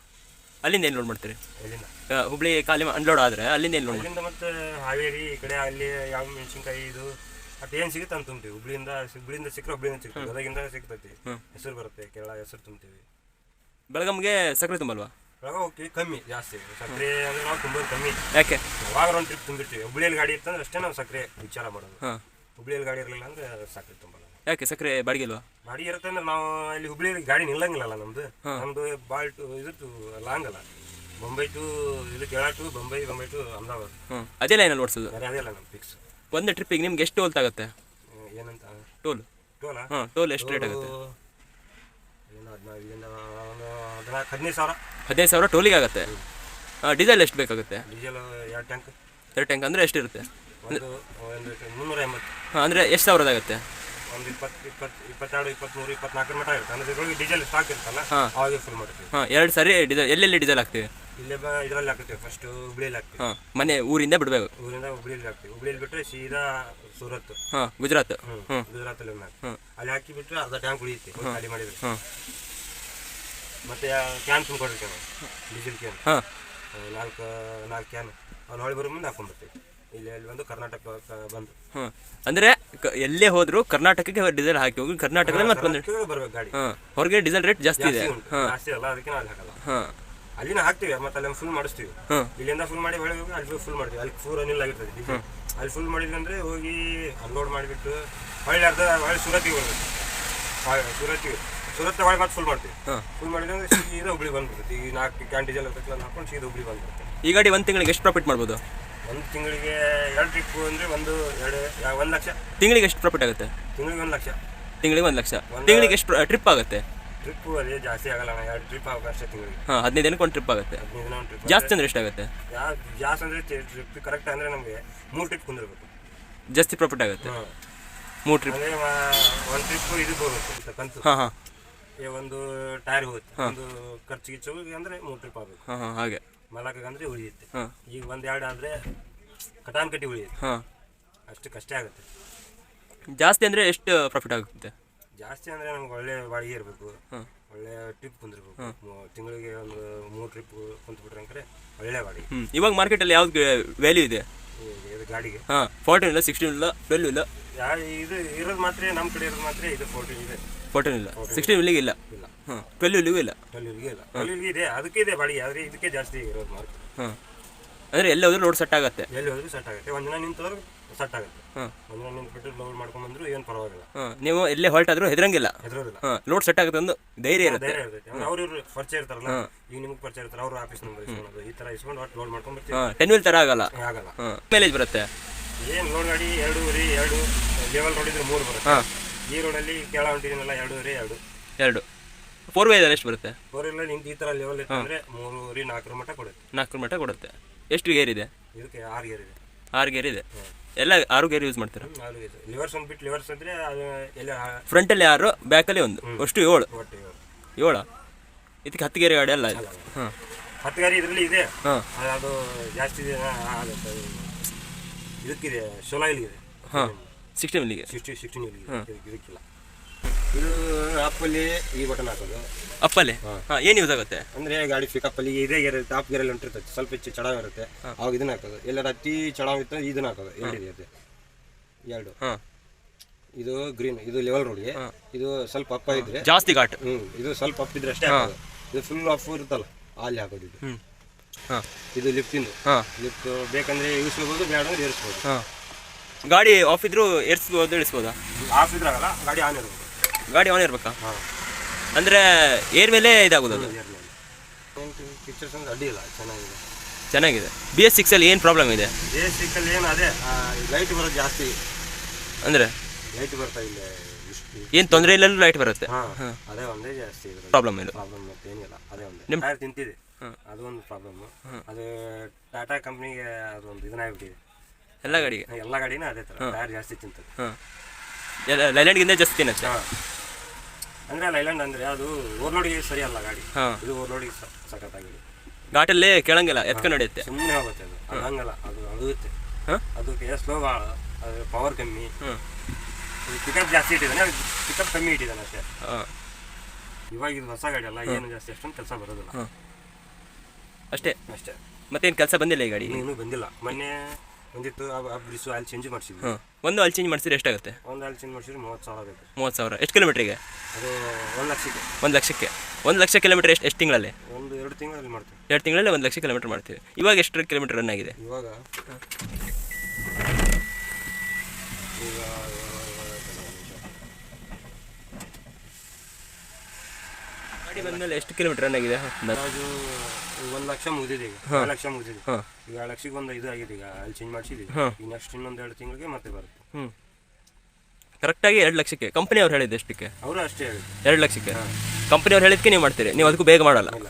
Speaker 1: ಅಲ್ಲಿಂದ ಏನು ಲೋಡ್ ಮಾಡ್ತೀರಿ?
Speaker 2: ಎಲ್ಲಿಂದ
Speaker 1: ಆ, ಹುಬ್ಳಿ ಖಾಲಿ ಅನ್ಲೋಡ್ ಆದರೆ ಅಲ್ಲಿಂದ ಏನು ಲೋಡ್
Speaker 2: ಅಲ್ಲಿಂದ ಮತ್ತೆ ಹಾವೇರಿ ಈ ಕಡೆ ಅಲ್ಲಿ ಯಾವ ಮೆಣಸಿನ್ಕಾಯಿ ಇದು ಅಟ್ ಏನು ಸಿಗುತ್ತೆ ಅಂತ ತುಂಬ್ತೀವಿ ಹುಬ್ಳಿಯಿಂದ ಹುಬ್ಳಿಯಿಂದ ಸಿಕ್ಕರೆ ಹುಬ್ಳಿಯಿಂದ ಸಿಗ್ತದೆ. ಗದಗಿಂದ ಸಿಗ್ತೈತಿ ಹೆಸರು ಬರುತ್ತೆ ಕೇರಳ ಹೆಸರು ತುಂಬ್ತೀವಿ.
Speaker 1: ಬೆಳಗಾಮ್ಗೆ ಸಕ್ಕರೆ ತುಂಬಲ್ವಾ?
Speaker 2: ಹೋಗ್ತೀವಿ ಕಮ್ಮಿ ಜಾಸ್ತಿ. ಸಕ್ಕರೆ ಅಂದ್ರೆ ನಾವು ತುಂಬೋದು ಕಮ್ಮಿ.
Speaker 1: ಯಾಕೆ?
Speaker 2: ಯಾವಾಗ ಒಂದು ಟ್ರಿಪ್ ತುಂಬಿರ್ತೀವಿ. ಹುಬ್ಳಿಯಲ್ಲಿ ಗಾಡಿ ಇತ್ತಂದ್ರೆ ಅಷ್ಟೇ ನಾವು ಸಕ್ಕರೆ ವಿಚಾರ ಮಾಡೋದು.
Speaker 1: ಹಾಂ.
Speaker 2: ಹುಬ್ಳಿಯಲ್ಲಿ ಗಾಡಿ ಇರಲಿಲ್ಲ ಅಂದ್ರೆ ಸಕ್ಕರೆ ತುಂಬಲ್ಲ.
Speaker 1: ಯಾಕೆ ಸಕ್ಕರೆ ಬಾಡಿಗೆ ಇಲ್ವಾ
Speaker 2: ಬಾಡಿಗೆ ಇರುತ್ತೆ ಅಂದ್ರೆ ನಾವು ಅಲ್ಲಿ ಹುಬ್ಳಿ ಗಾಡಿ ನಿಲ್ಲಂಗಿಲ್ಲಲ್ಲ ನಮ್ದು. ನಮ್ದು ಬಾಲ್ ಟು ಇದು ಲಾಂಗ್ ಅಲ್ಲ. ಬೊಂಬೈ ಟು ಇದು ಕೇಳ ಟು ಬೊಂಬೈ ಬೊಂಬೈ ಟು ಅಹಮದಾಬಾದ್
Speaker 1: ಹ್ಞೂ ಅದೇ ಲೈನಲ್ಲಿ ಓಡಿಸೋದು?
Speaker 2: ಬೇರೆ ಅದೇ ಅಲ್ಲ ನಮ್ಮ ಫಿಕ್ಸ್
Speaker 1: ಒಂದು ಟ್ರಿಪ್ಪಿಗೆ ನಿಮ್ಗೆ ಎಷ್ಟು ಟೋಲ್ ತಾಗುತ್ತೆ?
Speaker 2: ಏನಂತ?
Speaker 1: ಟೋಲ್
Speaker 2: ಟೋಲ್
Speaker 1: ಹಾಂ ಟೋಲ್ ಎಷ್ಟು ರೇಟ್ ಆಗುತ್ತೆ?
Speaker 2: ಏನು ಹದಿನಾರು ಇಲ್ಲಿಂದ ಒಂದು ಹದಿನಾಲ್ಕು ಹದಿನೈದು ಸಾವಿರ.
Speaker 1: ಹದಿನೈದು ಸಾವಿರ ಟೋಲಿಗೆ ಆಗುತ್ತೆ? ಡೀಸೆಲ್ ಎಷ್ಟು ಬೇಕಾಗುತ್ತೆ?
Speaker 2: ಡೀಸೆಲ್ ಎರಡು ಟ್ಯಾಂಕ್
Speaker 1: ಎರಡು ಟ್ಯಾಂಕ್ ಅಂದರೆ ಎಷ್ಟಿರುತ್ತೆ?
Speaker 2: ಒಂದು ಒಂದು ಮುನ್ನೂರ ಎಂಬತ್ತು.
Speaker 1: ಹಾಂ ಅಂದರೆ ಎಷ್ಟು ಸಾವಿರದಾಗುತ್ತೆ
Speaker 2: ಒಂದು ಇಪ್ಪತ್ತು ಇಪ್ಪತ್ತು ಇಪ್ಪತ್ತೆರಡು ಇಪ್ಪತ್ಮೂರು ಇಪ್ಪತ್ನಾಲ್ಕರ ಮಟ್ಟ ಇರುತ್ತೆ ಅಂದ್ರೆ ಇದ್ರೊಳಗೆ ಡೀಸೆಲ್ ಸ್ಟಾಕ್ ಇರುತ್ತಲ್ಲ
Speaker 1: ಹಾ.
Speaker 2: ಅವಾಗೆ ಫುಲ್ ಮಾಡ್ತೀವಿ.
Speaker 1: ಹಾಂ ಎರಡು ಸರಿ ಡೀಸೆಲ್ ಎಲ್ಲೆಲ್ಲಿ ಡೀಸೆಲ್ ಹಾಕ್ತೀವಿ?
Speaker 2: ಇಲ್ಲೇ ಬ ಇದರಲ್ಲಿ ಹಾಕ್ತೀವಿ ಫಸ್ಟ್ ಹುಬ್ಳಿಯಲ್ಲಿ ಹಾಕ್ತೀವಿ.
Speaker 1: ಹಾಂ ಮನೆ ಊರಿಂದ ಬಿಡಬೇಕು.
Speaker 2: ಊರಿಂದ ಹುಬ್ಳಿಯಲ್ಲಿ ಹಾಕ್ತೀವಿ. ಹುಬ್ಳಿಯಲ್ಲಿ ಬಿಟ್ಟರೆ ಸೀದಾ ಸೂರತ್.
Speaker 1: ಹಾಂ ಗುಜರಾತ್.
Speaker 2: ಹ್ಞೂ
Speaker 1: ಹ್ಞೂ
Speaker 2: ಗುಜರಾತಲ್ಲಿ ಒಂದು ಹಾಕ್ತೀವಿ.
Speaker 1: ಹ್ಮ್.
Speaker 2: ಅಲ್ಲಿ ಹಾಕಿ ಬಿಟ್ಟರೆ ಅರ್ಧ ಟ್ಯಾಂಕ್ ಉಳಿಯುತ್ತೆ. ಹೋಗಿ ಖಾಲಿ ಮಾಡಿದ್ರೆ.
Speaker 1: ಹಾಂ.
Speaker 2: ಮತ್ತೆ ಕ್ಯಾನ್ ತುಂಬಿಕೊಂಡಿರ್ತೀವಿ ನಾವು ಡೀಸೆಲ್ ಕ್ಯಾನ್
Speaker 1: ಹಾಂ.
Speaker 2: ನಾಲ್ಕು ನಾಲ್ಕು ಕ್ಯಾನ್ ಅವ್ನು ಹೊಳಿ ಬರೋ ಮುಂದೆ ಹಾಕೊಂಡ್ಬರ್ತೀವಿ ಇಲ್ಲಿ ಅಲ್ಲಿ ಬಂದು ಕರ್ನಾಟಕ ಬಂದು.
Speaker 1: ಅಂದ್ರೆ ಎಲ್ಲೇ ಹೋದ್ರು ಕರ್ನಾಟಕಕ್ಕೆ ಡೀಸೆಲ್ ಹಾಕಿ ಹೋಗಿ ಕರ್ನಾಟಕದಲ್ಲಿ ಮತ್ತೆ ಬಂದು
Speaker 2: ಕರ್ನಾಟಕಕ್ಕೆ ಬರ್ಬೇಕು ಗಾಡಿ.
Speaker 1: ಹಾಂ ಹೊರಗೆ ಡೀಸೆಲ್ ರೇಟ್ ಜಾಸ್ತಿ ಇದೆ.
Speaker 2: ಜಾಸ್ತಿ ಉಂಟು ಜಾಸ್ತಿ ಅಲ್ಲ ಅದಕ್ಕೆ ನಾವು ಅಲ್ಲಿ ಹಾಕಲ್ಲ.
Speaker 1: ಹಾಂ
Speaker 2: ಅಲ್ಲಿನ ಹಾಕ್ತೀವಿ ಮತ್ತೆ ಅಲ್ಲಿ ಫುಲ್ ಮಾಡಿಸ್ತೀವಿ.
Speaker 1: ಹಾಂ
Speaker 2: ಇಲ್ಲಿಂದ ಫುಲ್ ಮಾಡಿ ಹೊಳೆ ಹೋಗಿ ಅಲ್ಲಿ ಫುಲ್ ಮಾಡ್ತೀವಿ. ಅಲ್ಲಿ ಫೂರ್ ಅನಿಲ್ ಆಗಿರ್ತದೆ ಅಲ್ಲಿ ಫುಲ್ ಮಾಡಿದ್ವಿ ಅಂದ್ರೆ ಹೋಗಿ ಅನ್ಲೋಡ್ ಮಾಡಿಬಿಟ್ಟು ಹೊಳ್ಳಿ ಅರ್ಧ ಹೊಳ್ಳಿ ಸೂರತ್ತಿಗೆ ಬರ್ಬೇಕು ಹೊಳ್ಳಿ ಸೂರತ್ತಿಗೆ ಸೂರತ್ ಹೊಳೆ ಮತ್ತೆ ಫುಲ್ ಮಾಡ್ತೀವಿ.
Speaker 1: ಹಾಂ
Speaker 2: ಫುಲ್ ಮಾಡಿದ್ರೆ ಸೀದಾ ಹುಬ್ಳಿ ಬಂದ್ಬಿಡುತ್ತೆ. ಈ ನಾಲ್ಕು ಕ್ಯಾನ್ ಡೀಸೆಲ್ ಹಾಕೊಂಡು ಸೀದಾ ಹುಬ್ಳಿ ಬಂದ್ಬಿಡುತ್ತೆ.
Speaker 1: ಈ ಗಾಡಿ ಒಂದು ತಿಂಗಳಿಗೆ ಎಷ್ಟು ಪ್ರಾಫಿಟ್ ಮಾಡ್ಬೋದು?
Speaker 2: ಒಂದು ತಿಂಗಳಿಗೆ ಎರಡು ಟ್ರಿಪ್ ಅಂದರೆ ಒಂದು ಎರಡು ಒಂದು ಲಕ್ಷ.
Speaker 1: ತಿಂಗಳಿಗೆ ಎಷ್ಟು ಪ್ರಾಫಿಟ್ ಆಗುತ್ತೆ?
Speaker 2: ತಿಂಗಳಿಗೆ ಒಂದು ಲಕ್ಷ.
Speaker 1: ತಿಂಗಳಿಗೆ ಒಂದು ಲಕ್ಷ. ತಿಂಗಳಿಗೆ ಎಷ್ಟು ಟ್ರಿಪ್ ಆಗುತ್ತೆ?
Speaker 2: ಟ್ರಿಪ್ ಅದೇ ಜಾಸ್ತಿ ಆಗಲ್ಲ ಅಣ್ಣ ಎರಡು ಟ್ರಿಪ್ ಆಗುತ್ತೆ ಅಷ್ಟೇ ತಿಂಗಳಿಗೆ.
Speaker 1: ಹಾಂ ಹದಿನೈದು ದಿನಕ್ಕೆ ಒಂದು ಟ್ರಿಪ್ ಆಗುತ್ತೆ.
Speaker 2: ಹದಿನೈದು ದಿನ ಒಂದು ಟ್ರಿಪ್
Speaker 1: ಜಾಸ್ತಿ ಅಂದರೆ ಎಷ್ಟಾಗುತ್ತೆ?
Speaker 2: ಜಾಸ್ತಿ ಅಂದರೆ ಟ್ರಿಪ್ ಕರೆಕ್ಟ್ ಅಂದರೆ ನಮಗೆ ಮೂರು ಟ್ರಿಪ್ ಕುಂದಿರಬೇಕು.
Speaker 1: ಜಾಸ್ತಿ ಪ್ರಾಫಿಟ್ ಆಗುತ್ತೆ?
Speaker 2: ಹಾಂ.
Speaker 1: ಮೂರು ಟ್ರಿಪ್
Speaker 2: ಅಂದರೆ ಒಂದು ಟ್ರಿಪ್ ಇದಕ್ಕೆ ಹೋಗುತ್ತೆ ಕಂತು.
Speaker 1: ಹಾಂ ಹಾಂ.
Speaker 2: ಒಂದು ಟೈರ್ ಹೋಗುತ್ತೆ. ಒಂದು ಖರ್ಚು ಗಿಚ್ಚು ಅಂದ್ರೆ ಅಂದರೆ ಮೂರು ಟ್ರಿಪ್ ಆಗಬೇಕು.
Speaker 1: ಹಾಂ ಹಾಂ ಹಾಗೆ.
Speaker 2: ಮಲಕ ಅಂದರೆ ಉಳಿಯುತ್ತೆ ಈಗ ಒಂದೆರಡು ಎರಡು ಆದರೆ ಕಟಾನ್ ಕಟ್ಟಿ ಉಳಿಯುತ್ತೆ.
Speaker 1: ಹಾಂ.
Speaker 2: ಅಷ್ಟು ಕಷ್ಟ ಆಗುತ್ತೆ.
Speaker 1: ಜಾಸ್ತಿ ಅಂದರೆ ಎಷ್ಟು ಪ್ರಾಫಿಟ್ ಆಗುತ್ತೆ?
Speaker 2: ಜಾಸ್ತಿ ಅಂದರೆ ನಮ್ಗೆ ಒಳ್ಳೆ ಬಾಡಿಗೆ ಇರಬೇಕು. ಒಳ್ಳೆ ಟ್ರಿಪ್ ಕುಂದಿರ್ಬೇಕು. ತಿಂಗಳಿಗೆ ಒಂದು ಮೂರು ಟ್ರಿಪ್ ಕುಂತ್ಬಿಟ್ರೆ ಅಂದ್ರೆ ಒಳ್ಳೆ ಬಾಡಿಗೆ.
Speaker 1: ಇವಾಗ ಮಾರ್ಕೆಟಲ್ಲಿ ಯಾವ್ದು ವ್ಯಾಲ್ಯೂ ಇದು?
Speaker 2: ಗಾಡಿಗೆ.
Speaker 1: ಹಾಂ. ಫೋರ್ಟೀನ್ ಇಲ್ಲ ಸಿಕ್ಸ್ಟೀನ್ ಇಲ್ಲ ಟ್ವೆಲ್ ಇಲ್ಲ?
Speaker 2: ಯಾ ಇದು ಇರೋದು ಮಾತ್ರ ನಮ್ಮ ಕಡೆ ಇರೋದು ಮಾತ್ರ ಇದು ಫೋರ್ಟೀನ್ ಇದೆ.
Speaker 1: ಫೋರ್ಟೀನ್ ಇಲ್ಲ. ಸಿಕ್ಸ್ಟೀನ್ ಇಲ್ಲಿಗೆ ಇಲ್ಲ.
Speaker 2: ಇಲ್ಲ.
Speaker 1: ಇಲ್ಲಿಗೂ ಇಲ್ಲ.
Speaker 2: ಟ್ವೆಲ್ವಿಗೆ ಇಲ್ಲ. ಇದೆ. ಅದಕ್ಕೆ ಇದೆ ಬಾಡಿಗೆ ಆದರೆ ಇದಕ್ಕೆ ಜಾಸ್ತಿ ಇರೋದು ಮಾರ್ಕೆಟ್
Speaker 1: ಹಾಂ ಅಂದರೆ ಎಲ್ಲ ಹೋದ್ರೂ ರೋಡ್ ಸೆಟ್ ಆಗುತ್ತೆ.
Speaker 2: ಎಲ್ಲಿ ಹೋದ್ರೂ ಸೆಟ್ ಆಗುತ್ತೆ. ಒಂದು ದಿನ ನಿಂತವ್ರು ಸೆಟ್ ಆಗುತ್ತೆ.
Speaker 1: ಹಾಂ
Speaker 2: ಒಂದು ದಿನ ನಿಂತ್ಬಿಟ್ಟು ಲೋಡ್ ಮಾಡ್ಕೊಂಡ್ಬಂದ್ರು ಏನು ಪರವಾಗಿಲ್ಲ.
Speaker 1: ಹಾಂ ನೀವು ಎಲ್ಲೇ ಹೊರಟಾದ್ರೂ ಹೆದರಂಗಿಲ್ಲ.
Speaker 2: ಹೆದರೋದಿಲ್ಲ.
Speaker 1: ಹಾಂ ಲೋಡ್ ಸೆಟ್ ಆಗುತ್ತೆ ಒಂದು ಧೈರ್ಯ ಇರುತ್ತೆ.
Speaker 2: ಧೈರ್ಯ ಇರ್ತೈತೆ. ಅವ್ರು ಇವ್ರು ಪರಿಚಯ ಇರ್ತಾರಲ್ಲ ಈಗ ನಿಮ್ಗೆ ಪರಿಚಯ ಇರ್ತಾರೆ ಅವ್ರ ಆಫೀಸ್ ನಂಬರ್ ಇಸ್ಕೊಂಡು ಈ ಥರ ಇಸ್ಕೊಂಡು ಒಟ್ಟು ಲೋಡ್ ಮಾಡ್ಕೊಂಡು ಬರ್ತೀವಿ
Speaker 1: ಹಾಂ ಟೆನ್ ವೀಲ್ ಥರ ಆಗಲ್ಲ.
Speaker 2: ಆಗಲ್ಲ
Speaker 1: ಹಾಂ ಮೈಲೇಜ್ ಬರುತ್ತೆ.
Speaker 2: ಏನು ಲೋಡ್ ಗಾಡಿ ಎರಡೂವರೆ ಎರಡು ಲೆವೆಲ್ ರೋಡ್ ಇದ್ರೆ ಮೂರು ಬರುತ್ತೆ.
Speaker 1: ಹಾಂ.
Speaker 2: ಈ ರೋಡಲ್ಲಿ ಕೇಳ ಹೊಂಟಿದ್ದೀನಲ್ಲ ಎರಡೂವರೆ ಎರಡು.
Speaker 1: ಎರಡು. ಫೋರ್ ವೇ ಎಷ್ಟು ಬರುತ್ತೆ?
Speaker 2: ಫೋರ್ ವೀಲರ್ ನಿಂತು ಈ ಥರ ಲೆವೆಲ್ ಅಂದರೆ ಮೂರುವರೆ ನಾಲ್ಕರ ಮಟ್ಟ ಕೊಡುತ್ತೆ.
Speaker 1: ನಾಲ್ಕು ಮಟ್ಟ ಕೊಡುತ್ತೆ. ಎಷ್ಟು ಗೇರ್ ಇದೆ?
Speaker 2: ಇದಕ್ಕೆ ಆರು ಗೇರ್ ಇದೆ.
Speaker 1: ಆರು ಗೇರ್ ಇದೆ? ಎಲ್ಲ ಆರು ಗೇರ್ ಯೂಸ್ ಮಾಡ್ತಾರೆ?
Speaker 2: ಆರು ಗೇರ್ ಲಿವರ್ಸ್ ಒಂದು ಬಿಟ್ಟು ಲಿವರ್ಸ್ ಅಂದರೆ ಅದು ಎಲ್ಲ
Speaker 1: ಫ್ರಂಟಲ್ಲಿ ಆರು ಬ್ಯಾಕಲ್ಲಿ ಒಂದು. ಅಷ್ಟು ಏಳು.
Speaker 2: ಒಟ್ಟು ಇವು.
Speaker 1: ಏಳು? ಇದಕ್ಕೆ ಹತ್ತು ಗೇರ್ ಗಾಡಿ ಅಲ್ಲ ಹಾಂ.
Speaker 2: ಹತ್ತು ಗಾಡಿ ಇದರಲ್ಲಿ ಇದೆ.
Speaker 1: ಹಾಂ.
Speaker 2: ಅದು- ಜಾಸ್ತಿ ಇದೆ. ಇದಕ್ಕಿದೆ ಇದೆ
Speaker 1: ಹಾಂ. ಸಿಕ್ಸ್ಟಿ ಮಿಲ್ಲಿಗೆ
Speaker 2: ಸಿಕ್ಸ್ಟಿ ಸಿಕ್ಸ್ಟೀನ್ ಇದಕ್ಕಿಲ್ಲ. ಇದು ಆಪಲ್ಲಿ ಈ ಬಟನ್ ಹಾಕೋದು.
Speaker 1: ಅಪ್ಪಲ್ಲೇ? ಹಾಂ. ಏನು ಯೂಸ್ ಆಗುತ್ತೆ?
Speaker 2: ಅಂದ್ರೆ ಗಾಡಿ ಪಿಕಪ್ ಅಲ್ಲಿ ಇದೇ ಗೇರ್ ಟಾಪ್ ಗೇರ್ ಅಲ್ಲಿ ಹೊಂಟಿರ್ತೈತೆ ಸ್ವಲ್ಪ ಹೆಚ್ಚು ಚಡಾವ್ ಇರುತ್ತೆ. ಅವಾಗ ಇದನ್ನ ಹಾಕೋದು. ಎಲ್ಲರ ಅತಿ ಚಡಾವ್ ಇತ್ತು ಇದನ್ನ ಹಾಕೋದು. ಎರಡು ಅದು. ಎರಡು.
Speaker 1: ಹಾಂ.
Speaker 2: ಇದು ಗ್ರೀನ್ ಇದು ಲೆವೆಲ್ ರೋಡ್ಗೆ ಇದು ಸ್ವಲ್ಪ ಅಪ್ಪ ಇದ್ರೆ
Speaker 1: ಜಾಸ್ತಿ ಘಾಟ್.
Speaker 2: ಹ್ಮ್. ಇದು ಸ್ವಲ್ಪ ಅಪ್ ಇದ್ರೆ ಅಷ್ಟೇ ಹಾಕೋದು. ಇದು ಫುಲ್ ಆಫ್ ಇರುತ್ತಲ್ಲ ಅಲ್ಲಿ ಹಾಕೋದು ಇದು.
Speaker 1: ಹಾಂ.
Speaker 2: ಇದು ಲಿಫ್ಟಿಂದು
Speaker 1: ಹಾಂ.
Speaker 2: ಲಿಫ್ಟ್ ಬೇಕಂದ್ರೆ ಇಳಿಸ್ಬೋದು ಬೇಡ ಅಂದ್ರೆ ಏರಿಸ್ಬೋದು.
Speaker 1: ಗಾಡಿ ಆಫ್ ಇದ್ರೂ ಏರ್ಸ್ಬೋದು ಇಳಿಸ್ಬೋದಾ?
Speaker 2: ಆಫ್ ಇದ್ರಾಗಲ್ಲ ಗಾಡಿ ಆನ್ ಇರ್ಬೋದು
Speaker 1: ಗಾಡಿ ಆನ್ ಇರ್ಬೇಕಾ?
Speaker 2: ಹಾಂ.
Speaker 1: ಅಂದರೆ ಏರ್ ಮೇಲೆ ಇದಾಗೋದು ಅದು?
Speaker 2: ಪಿಕ್ಚರ್ಸ್ ಅಂದ್ರೆ ಅಡ್ಡಿ ಇಲ್ಲ ಚೆನ್ನಾಗಿದೆ.
Speaker 1: ಚೆನ್ನಾಗಿದೆ. ಬಿ ಎಸ್ ಸಿಕ್ಸಲ್ಲಿ ಏನು ಪ್ರಾಬ್ಲಮ್ ಇದೆ?
Speaker 2: ಅಂದ್ರೆ ಏನು ಅದೇ ಲೈಟ್ ಬರೋದು ಜಾಸ್ತಿ.
Speaker 1: ಅಂದರೆ?
Speaker 2: ಲೈಟ್ ಬರ್ತಾ ಇಲ್ಲ
Speaker 1: ಏನು ತೊಂದರೆ ಇಲ್ಲಲ್ಲೂ ಲೈಟ್ ಬರುತ್ತೆ.
Speaker 2: ಹಾಂ ಅದೇ ಒಂದೇ ಜಾಸ್ತಿ
Speaker 1: ಪ್ರಾಬ್ಲಮ್ ಇದು
Speaker 2: ಪ್ರಾಬ್ಲಮ್ ಮತ್ತೆ ಏನಿಲ್ಲ ಅದೇ ಒಂದೇ.
Speaker 1: ನಿಮ್-
Speaker 2: ಟೈರ್ ತಿಂತಿದೆ. ಅದು ಒಂದು ಪ್ರಾಬ್ಲಮ್ ಅದು ಟಾಟಾ ಕಂಪ್ನಿಗೆ ಅದು ಒಂದು ಇದನ್ನಾಗ್ಬಿಟ್ಟಿದೆ.
Speaker 1: ಎಲ್ಲ ಗಾಡಿಗೆ?
Speaker 2: ಎಲ್ಲ ಗಾಡಿನೂ ಅದೇ ತರ. ಟೈರ್ ಜಾಸ್ತಿ ತಿಂತದೆ.
Speaker 1: ಹಾಂ. ಲೈಲ್ಯಾಂಡ್ಗಿಂತ ಜಾಸ್ತಿ ತಿನ್ನತ್ತೆ.
Speaker 2: ಹಾಂ. ಅಂದರೆ ಲೈಲ್ಯಾಂಡ್ ಅಂದ್ರೆ ಅದು ಓವರ್ಲೋಡಿಗೆ ಸರಿ ಅಲ್ಲ ಗಾಡಿ.
Speaker 1: ಹಾಂ.
Speaker 2: ಇದು ಸಖತ್ ಸಖತ್ತಾಗಿದೆ.
Speaker 1: ಘಾಟಲ್ಲಿ ಕೇಳಂಗಿಲ್ಲ ಎತ್ಕೊಂಡು ನಡೆಯುತ್ತೆ
Speaker 2: ಸುಮ್ಮನೆ ಹೋಗುತ್ತೆ ಅದು. ಅದು ಹಂಗಲ್ಲ ಅದು ಅಳುತ್ತೆ
Speaker 1: ಹಾಂ.
Speaker 2: ಅದಕ್ಕೆ ಸ್ಲೋ ಅದು ಪವರ್ ಕಮ್ಮಿ. ಪಿಕಪ್ ಜಾಸ್ತಿ ಇಟ್ಟಿದ್ದಾನೆ ಪಿಕಪ್ ಕಮ್ಮಿ ಇಟ್ಟಿದ್ದಾನೆ ಅಷ್ಟೇ.
Speaker 1: ಹಾಂ.
Speaker 2: ಇವಾಗ ಇದು ಹೊಸ ಗಾಡಿ ಅಲ್ಲ ಏನು ಜಾಸ್ತಿ ಅಷ್ಟೊಂದು ಕೆಲಸ ಬರೋದಿಲ್ಲ.
Speaker 1: ಹಾಂ. ಅಷ್ಟೇ.
Speaker 2: ಅಷ್ಟೇ.
Speaker 1: ಮತ್ತೇನು ಕೆಲಸ ಬಂದಿಲ್ಲ ಈ ಗಾಡಿ
Speaker 2: ಏನು ಬಂದಿಲ್ಲ. ಮೊನ್ನೆ ಬಂದಿತ್ತು ಬ್ರಿಡ್ಜ್ ಅಲ್ಲಿ ಚೇಂಜ್ ಮಾಡಿಸಿದ್ವಿ.
Speaker 1: ಹಾಂ ಒಂದು ಅಲ್ಲಿ ಚೇಂಜ್ ಮಾಡಿಸಿದ್ರೆ ಎಷ್ಟಾಗುತ್ತೆ?
Speaker 2: ಒಂದು ಅಲ್ಲಿ ಚೇಂಜ್ ಮಾಡಿಸಿದ್ರೆ ಮೂವತ್ತು ಸಾವಿರ ಬೇಕು
Speaker 1: ಮೂವತ್ತು ಸಾವಿರ. ಎಷ್ಟು ಕಿಲೋಮೀಟ್ರಿಗೆ
Speaker 2: ಅದು ಒಂದು ಲಕ್ಷಕ್ಕೆ.
Speaker 1: ಒಂದು ಲಕ್ಷಕ್ಕೆ. ಒಂದು ಲಕ್ಷ ಕಿಲೋಮೀಟರ್ ಎಷ್ಟು ಎಷ್ಟು ತಿಂಗಳಲ್ಲಿ?
Speaker 2: ಒಂದು ಎರಡು ತಿಂಗಳಲ್ಲಿ ಮಾಡ್ತೀವಿ.
Speaker 1: ಎರಡು ತಿಂಗಳಲ್ಲಿ ಒಂದು ಲಕ್ಷ ಕಿಲೋಮೀಟರ್ ಮಾಡ್ತೀವಿ. ಇವಾಗ ಎಷ್ಟು ಕಿಲೋಮೀಟರ್ ರನ್ ಆಗಿದೆ?
Speaker 2: ಇವಾಗ ಈಗ
Speaker 1: ಗಾಡಿ ಬಂದಮೇಲೆ ಎಷ್ಟು ಕಿಲೋಮೀಟರ್ ರನ್ ಆಗಿದೆ?
Speaker 2: ಒಂದು ಲಕ್ಷ ಮುಗಿದಿದೆ ಈಗ. ಎರಡು ಲಕ್ಷ ಮುಗಿದಿದೆ. ಈಗ ಎರಡು ಲಕ್ಷಕ್ಕೆ ಒಂದ್ ಇದು ಆಗಿದೆ ಈಗ ಅಲ್ಲಿ ಚೇಂಜ್ ಮಾಡಿಸಿದ್ದೀವಿ
Speaker 1: ಹಾಂ.
Speaker 2: ಈಗ ನೆಕ್ಸ್ಟ್ ಇನ್ನೊಂದ್ ಎರಡು ತಿಂಗಳಿಗೆ ಮತ್ತೆ ಬರುತ್ತೆ.
Speaker 1: ಹ್ಞೂ ಕರೆಕ್ಟಾಗಿ ಎರಡು ಲಕ್ಷಕ್ಕೆ. ಕಂಪನಿ ಅವ್ರು ಹೇಳಿದ್ದು ಎಷ್ಟಕ್ಕೆ?
Speaker 2: ಅವರು ಅಷ್ಟೇ ಹೇಳಿದ್ರು
Speaker 1: ಎರಡು ಲಕ್ಷಕ್ಕೆ. ಕಂಪನಿ ಅವ್ರು ಹೇಳಿದ್ಕೆ ನೀವು ಮಾಡ್ತೀರಿ. ನೀವು ಅದಕ್ಕೂ ಬೇಗ ಮಾಡಲ್ಲ.
Speaker 2: ಇಲ್ಲ.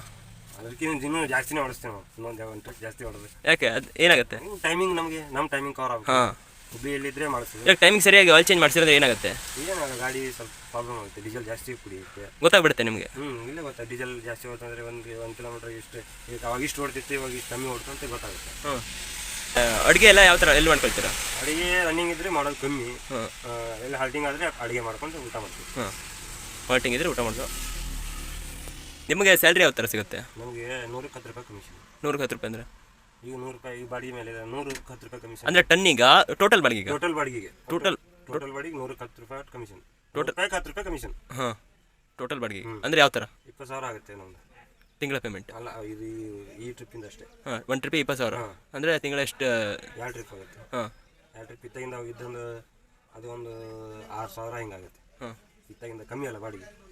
Speaker 2: ಅದಕ್ಕಿಂತ ಇನ್ನೂ ಜಾಸ್ತಿನೇ ಹೊಡಿಸ್ತೇವೆ ನಾವು. ಇನ್ನೊಂದು ಜಾಸ್ತಿ ಹೊಡೆದ್ರೆ.
Speaker 1: ಯಾಕೆ? ಅದು ಏನಾಗುತ್ತೆ?
Speaker 2: ಟೈಮಿಂಗ್ ನಮಗೆ. ನಮ್ಮ ಟೈಮಿಂಗ್ ಕವರ್ ಆಗುತ್ತೆ
Speaker 1: ಹಾಂ.
Speaker 2: ಹುಬ್ಳಿಯಲ್ಲಿದ್ದರೆ ಮಾಡಿಸ್ತೀವಿ
Speaker 1: ಇವಾಗ ಟೈಮಿಂಗ್ ಸರಿಯಾಗಿ ಆಯಿಲ್ ಚೇಂಜ್ ಮಾಡಿಸಿದ್ರೆ ಏನಾಗುತ್ತೆ?
Speaker 2: ಏನಾಗ ಗಾಡಿ ಸ್ವಲ್ಪ ಪ್ರಾಬ್ಲಮ್ ಆಗುತ್ತೆ. ಡೀಸೆಲ್ ಜಾಸ್ತಿ ಕುಡಿಯುತ್ತೆ.
Speaker 1: ಗೊತ್ತಾಗ್ಬಿಡುತ್ತೆ ನಿಮಗೆ?
Speaker 2: ಹ್ಞೂ ಇಲ್ಲೇ ಗೊತ್ತಾ ಡೀಸೆಲ್ ಜಾಸ್ತಿ ಹೋತಂದ್ರೆ ಒಂದು ಒಂದು ಕಿಲೋಮೀಟ್ರ್ ಇಷ್ಟು ಈಗ ಅವಾಗ ಇಷ್ಟು ಹೊಡ್ತಿತ್ತು ಇವಾಗ ಇಷ್ಟು ಕಮ್ಮಿ ಹೊಡ್ತು ಅಂತ ಗೊತ್ತಾಗುತ್ತೆ.
Speaker 1: ಹ್ಞೂ ಅಡುಗೆ ಎಲ್ಲ ಯಾವ ಥರ ಎಲ್ಲಿ ಮಾಡ್ಕೊಳ್ತೀರಾ?
Speaker 2: ಅಡುಗೆ ರನ್ನಿಂಗ್ ಇದ್ದರೆ ಮಾಡೋದು ಕಮ್ಮಿ.
Speaker 1: ಹಾಂ
Speaker 2: ಆ, ಎಲ್ಲ ಹಾಲ್ಟಿಂಗ್ ಆದರೆ ಅಡುಗೆ ಮಾಡ್ಕೊಂಡು ಊಟ ಮಾಡ್ತೀವಿ.
Speaker 1: ಹಾಂ ಹಾಲ್ಟಿಂಗ್ ಇದ್ರೆ ಊಟ ಮಾಡೋದು. ನಿಮಗೆ ಸ್ಯಾಲ್ರಿ ಯಾವ ಥರ ಸಿಗುತ್ತೆ?
Speaker 2: ನಮಗೆ ನೂರಕ್ಕೆ ಹತ್ತು ರೂಪಾಯಿ ಕಮಿಷನ್
Speaker 1: ನೂರಕ್ಕೆ ಹತ್ತು ರೂಪಾಯಿ ಅಂದರೆ?
Speaker 2: ಈಗ ನೂರು ರೂಪಾಯಿ ಈ ಬಾಡಿಗೆ ಮೇಲೆ ಇದೆ. ನೂರಕ್ಕೆ ಹತ್ತು ರೂಪಾಯಿ ಕಮಿಷನ್
Speaker 1: ಅಂದರೆ ಟನ್ನಿಗ ಟೋಟಲ್ ಬಾಡಿಗೆ
Speaker 2: ಟೋಟಲ್ ಬಾಡಿಗೆಗೆ.
Speaker 1: ಟೋಟಲ್
Speaker 2: ಟೋಟಲ್ ಬಾಡಿಗೆ ನೂರಕ್ಕೆ ಹತ್ತು ರೂಪಾಯಿ ಕಮಿಷನ್ ಟೋಟಲ್ ರೂಪಾಯಿ ಹತ್ತು ರೂಪಾಯಿ ಕಮಿಷನ್
Speaker 1: ಹಾಂ. ಟೋಟಲ್ ಬಾಡಿಗೆ. ಅಂದ್ರೆ ಯಾವ ಥರ
Speaker 2: ಇಪ್ಪತ್ತು ಸಾವಿರ ಆಗುತ್ತೆ ನಮ್ದು.
Speaker 1: ತಿಂಗಳ ಪೇಮೆಂಟ್
Speaker 2: ಅಲ್ಲ ಇದು ಈ- ಈ ಟ್ರಿಪ್ಪಿಂದ ಅಷ್ಟೇ.
Speaker 1: ಹಾಂ ಒನ್ ಟ್ರಿಪ್ ಇಪ್ಪತ್ತು ಸಾವಿರ. ಅಂದರೆ ತಿಂಗಳ ಎಷ್ಟು
Speaker 2: ಎರಡು ಟ್ರಿಪ್ ಆಗುತ್ತೆ.
Speaker 1: ಹಾಂ.
Speaker 2: ಎರಡು ಟ್ರಿಪ್ ಇತ್ತಾಗಿಂದ ಇದ್ದೊಂದು ಅದು ಒಂದು ಆರು ಸಾವಿರ ಹಿಂಗಾಗುತ್ತೆ.
Speaker 1: ಹಾಂ.
Speaker 2: ಇತ್ತಾಗಿಂದ ಕಮ್ಮಿ ಅಲ್ಲ ಬಾಡಿಗೆ.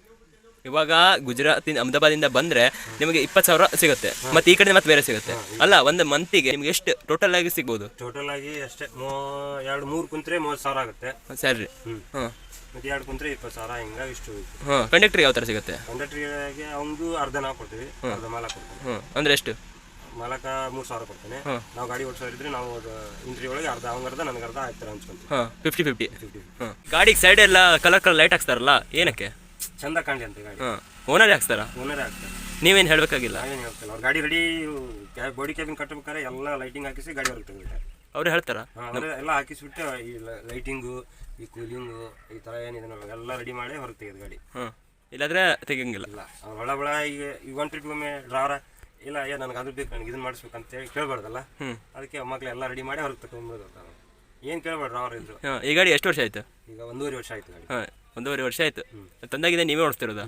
Speaker 1: ಇವಾಗ ಗುಜರಾತ್ ಅಹಮದಾಬಾದಿಂದ ಬಂದ್ರೆ ನಿಮಗೆ ಇಪ್ಪತ್ತು ಸಾವಿರ ಸಿಗುತ್ತೆ. ಮತ್ತೆ ಈ ಕಡೆ ಮತ್ತೆ ಬೇರೆ ಸಿಗುತ್ತೆ. ಅಲ್ಲ ಒಂದು ಮಂತಿಗೆ ನಿಮ್ಗೆ ಎಷ್ಟು ಟೋಟಲ್ ಆಗಿ ಸಿಗ್ಬೋದು?
Speaker 2: ಟೋಟಲ್ ಆಗಿ ಅಷ್ಟೇ ಎರಡು ಮೂರು ಕುಂತ್ರೆ ಮೂವತ್ತು ಸಾವಿರ ಆಗುತ್ತೆ.
Speaker 1: ಸ್ಯಾಲ್ರಿ ಹಾಂ.
Speaker 2: ಮತ್ತೆ ಎರಡು ಕುಂತ್ರೆ ಇಪ್ಪತ್ತು ಸಾವಿರ ಹಿಂಗಾಗಿ ಇಷ್ಟು
Speaker 1: ಹಾಂ ಕಂಡಕ್ಟ್ರಿ ಯಾವ ಥರ ಸಿಗುತ್ತೆ?
Speaker 2: ಕಂಡಕ್ಟ್ರಿಗೆ ಅವನಿಗೂ ಅರ್ಧ ನಾವು ಕೊಡ್ತೀವಿ ಅರ್ಧ ಮಾಲ ಕೊಡ್ತೀವಿ.
Speaker 1: ಹ್ಞೂ ಅಂದ್ರೆ ಎಷ್ಟು?
Speaker 2: ಮಾಲಕ ಮೂರು ಸಾವಿರ ಕೊಡ್ತಾನೆ. ನಾವು ಗಾಡಿ ಓಡಿಸೋರಿದ್ರೆ ನಾವು ಇಂಟ್ರಿ ಒಳಗೆ ಅರ್ಧ ಅವ್ನ ಅರ್ಧ ನನಗೆ ಅರ್ಧ ಆಯ್ತಾರೆ ಅನ್ಸ್ಕೊಂತೀವಿ
Speaker 1: ಹಾಂ ಫಿಫ್ಟಿ ಫಿಫ್ಟಿ
Speaker 2: ಫಿಫ್ಟಿ
Speaker 1: ಹಾಂ. ಗಾಡಿಗೆ ಸೈಡ್ ಎಲ್ಲ ಕಲರ್ ಕಲರ್ ಲೈಟ್ ಹಾಕ್ತಾರಲ್ಲ ಏನಕ್ಕೆ?
Speaker 2: ಚಂದ ಕಾಣಲಿ ಅಂತ ಗಾಡಿ.
Speaker 1: ಓನರ್ ಓನರೇ
Speaker 2: ಓನರ್ ಹಾಕ್ತಾರೆ
Speaker 1: ನೀವೇನು ಹೇಳಬೇಕಾಗಿಲ್ಲ?
Speaker 2: ನಾವೇನು ಹೇಳ್ತಿಲ್ಲ. ಅವ್ರ ಗಾಡಿ ರೆಡಿ ಬಾಡಿ ಕ್ಯಾಬಿನ್ ಕಟ್ಟಬೇಕಾದ್ರೆ ಎಲ್ಲ ಲೈಟಿಂಗ್ ಹಾಕಿಸಿ ಗಾಡಿ ಹೊರಗೆ ತೆಗಿತಾರೆ
Speaker 1: ಅವ್ರು ಹೇಳ್ತಾರ?
Speaker 2: ಎಲ್ಲ ಹಾಕಿಸ್ಬಿಟ್ಟು ಈ ಲೈಟಿಂಗು ಈ ಕೂಲಿಂಗು ಈ ಥರ ಏನಿದೆ ಎಲ್ಲ ರೆಡಿ ಮಾಡಿ ಹೊರಗೆ ತೆಗೆದು ಗಾಡಿ.
Speaker 1: ಇಲ್ಲಾದ್ರೆ ತೆಗಿಯಂಗಿಲ್ಲ.
Speaker 2: ಇಲ್ಲ. ಅವ್ರು ಒಳ ಒಳ ಈಗ ಈಗ ಒಂದು ಟ್ರಿಪ್ ಒಮ್ಮೆ ಡ್ರಾವರ ಇಲ್ಲ ಏ ನನಗೆ ಅದು ಬೇಕು ನನಗೆ ಇದನ್ನ ಮಾಡಿಸ್ಬೇಕು ಅಂತ ಹೇಳಿ ಕೇಳಬಾರ್ದಲ್ಲ ಅದಕ್ಕೆ ಮಕ್ಳು ಎಲ್ಲ ರೆಡಿ ಮಾಡಿ ಹೊರಗೆ ತಗೊಂಡ್ಬೋದು ಏನು ಕೇಳಬಾರ್ದು ಅವ್ರು ಇದ್ರು
Speaker 1: ಈ ಗಾಡಿ ಎಷ್ಟು ವರ್ಷ ಆಯ್ತು?
Speaker 2: ಈಗ ಒಂದೂವರೆ ವರ್ಷ ಆಯ್ತು ಗಾಡಿ.
Speaker 1: ಹಾಂ ಒಂದೂವರೆ ವರ್ಷ ಆಯ್ತು. ತಂದಾಗಿದೆ ನೀವೇ ಓಡಿಸ್ತಿರೋದಾ